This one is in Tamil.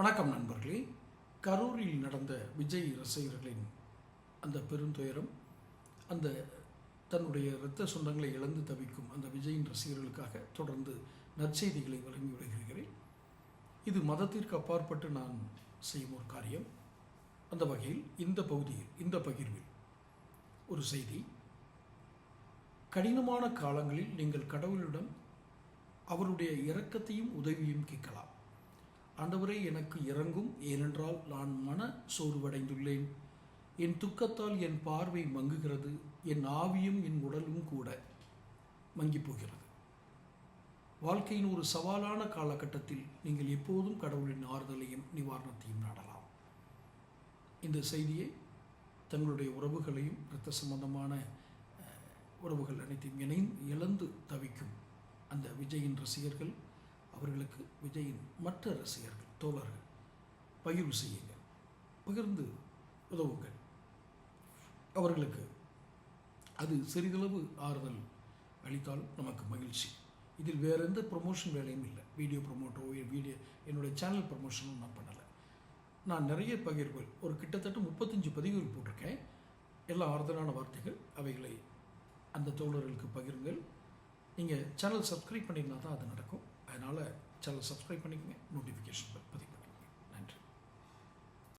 வணக்கம் நண்பர்களே. கரூரில் நடந்த விஜய் ரசிகர்களின் அந்த பெருந்துயரம் அந்த தன்னுடைய இரத்த சொந்தங்களை இழந்து தவிக்கும் அந்த விஜயின் ரசிகர்களுக்காக தொடர்ந்து நற்செய்திகளை வழங்கி வருகிறேன். இது மதத்திற்கு அப்பாற்பட்டு நான் செய்யும் ஒரு காரியம். அந்த வகையில் இந்த பகுதியில் இந்த பகிர்வில் ஒரு செய்தி. கடினமான காலங்களில் நீங்கள் கடவுளிடம் அவருடைய இரக்கத்தையும் உதவியும் கேட்கலாம். ஆண்டவரே எனக்கு இறங்கும் ஏனென்றால் நான் மன சோர்வடைந்துள்ளேன். என் துக்கத்தால் என் பார்வை மங்குகிறது என் ஆவியும் என் உடலும் கூட மங்கி போகிறது. வாழ்க்கையின் ஒரு சவாலான காலகட்டத்தில் நீங்கள் எப்போதும் கடவுளின் ஆறுதலையும் நிவாரணத்தையும் நாடலாம். இந்த செய்தியை தங்களுடைய உறவுகளையும் இரத்த சம்பந்தமான உறவுகள் அனைத்தையும் இணைந்து இழந்து தவிக்கும் அந்த விஜயின் ரசிகர்கள் அவர்களுக்கு விஜயின் மற்ற ரசிகர்கள் தோழர்கள் பகிர்வு செய்யுங்கள் பகிர்ந்து உதவுங்கள். அவர்களுக்கு அது சிறிதளவு ஆறுதல் அளித்தால் நமக்கு மகிழ்ச்சி. இதில் வேறு எந்த ப்ரொமோஷன் வேலையும் இல்லை. வீடியோ ப்ரொமோட்டோ வீடியோ என்னுடைய சேனல் ப்ரொமோஷனும் நான் பண்ணலை. நான் நிறைய பகிர்வுகள் ஒரு கிட்டத்தட்ட முப்பத்தஞ்சு பதிவுகள் போட்டிருக்கேன். எல்லா ஆறுதலான வார்த்தைகள் அவைகளை அந்த தோழர்களுக்கு பகிருங்கள். நீங்கள் சேனல் சப்ஸ்கிரைப் பண்ணியிருந்தால் தான் அது நடக்கும். அதனால் சேனல் சப்ஸ்கிரைப் பண்ணிக்கங்க. நோட்டிஃபிகேஷன்